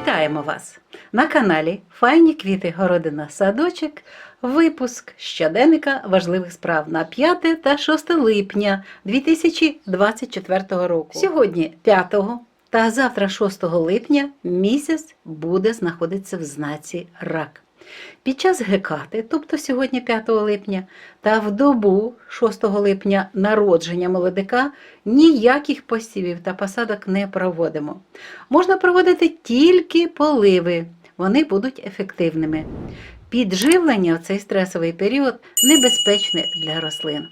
Вітаємо вас на каналі Файні квіти Городина Садочок. Випуск щоденника важливих справ на 5 та 6 липня 2024 року. Сьогодні 5 та завтра 6 липня місяць буде знаходитися в знаці рак. Під час гекати, тобто сьогодні 5 липня, та в добу 6 липня народження молодика ніяких посівів та посадок не проводимо. Можна проводити тільки поливи, вони будуть ефективними. Підживлення в цей стресовий період небезпечне для рослин.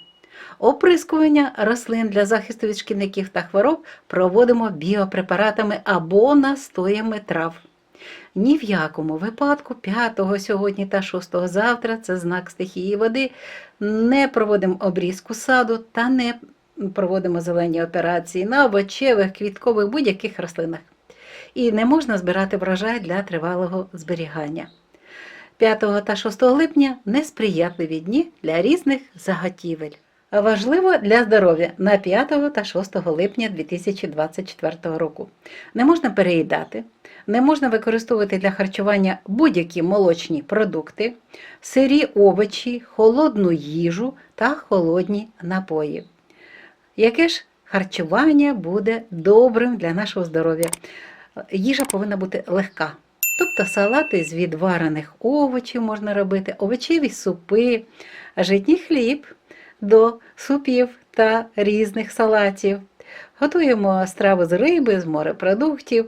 Оприскування рослин для захисту від шкідників та хвороб проводимо біопрепаратами або настоями трав. Ні в якому випадку 5 сьогодні та 6 завтра це знак стихії води. Не проводимо обрізку саду та не проводимо зелені операції на овочевих, квіткових будь-яких рослинах. І не можна збирати врожай для тривалого зберігання. 5 та 6 липня несприятливі дні для різних заготівель. Важливо для здоров'я на 5 та 6 липня 2024 року. Не можна переїдати, не можна використовувати для харчування будь-які молочні продукти, сирі овочі, холодну їжу та холодні напої. Яке ж харчування буде добрим для нашого здоров'я? Їжа повинна бути легка. Тобто салати з відварених овочів можна робити, овочеві супи, житній хліб до супів та різних салатів. Готуємо страву з риби, з морепродуктів.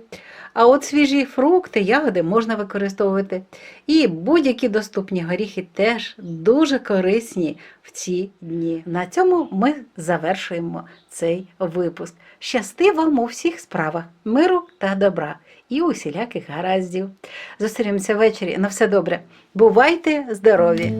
А от свіжі фрукти, ягоди можна використовувати. І будь-які доступні горіхи теж дуже корисні в ці дні. На цьому ми завершуємо цей випуск. Щасти вам у всіх справах, миру та добра і усіляких гараздів. Зустрінемося ввечері. На все добре. Бувайте здорові!